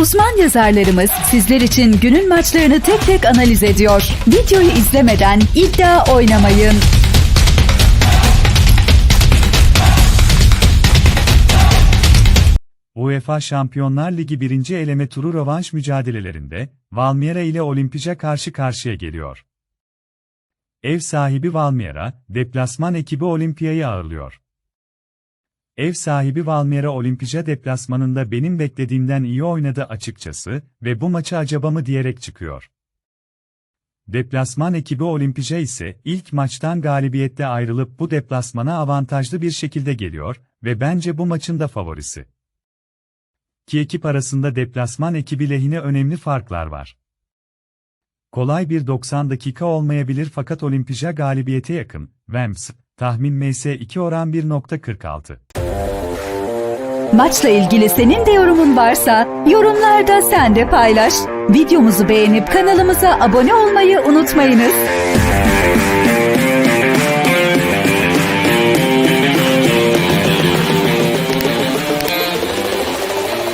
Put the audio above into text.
Uzman yazarlarımız sizler için günün maçlarını tek tek analiz ediyor. Videoyu izlemeden iddia oynamayın. UEFA Şampiyonlar Ligi 1. eleme turu rövanş mücadelelerinde Valmiera ile Olimpija karşı karşıya geliyor. Ev sahibi Valmiera, deplasman ekibi Olimpiya'yı ağırlıyor. Ev sahibi Valmiera Olimpija deplasmanında benim beklediğimden iyi oynadı açıkçası ve bu maçı acaba mı diyerek çıkıyor. Deplasman ekibi Olimpija ise ilk maçtan galibiyette ayrılıp bu deplasmana avantajlı bir şekilde geliyor ve bence bu maçın da favorisi. İki ekip arasında deplasman ekibi lehine önemli farklar var. Kolay bir 90 dakika olmayabilir fakat Olimpija galibiyete yakın. Vems, tahmin MS2 oran 1.46. Maçla ilgili senin de yorumun varsa yorumlarda sen de paylaş. Videomuzu beğenip kanalımıza abone olmayı unutmayınız.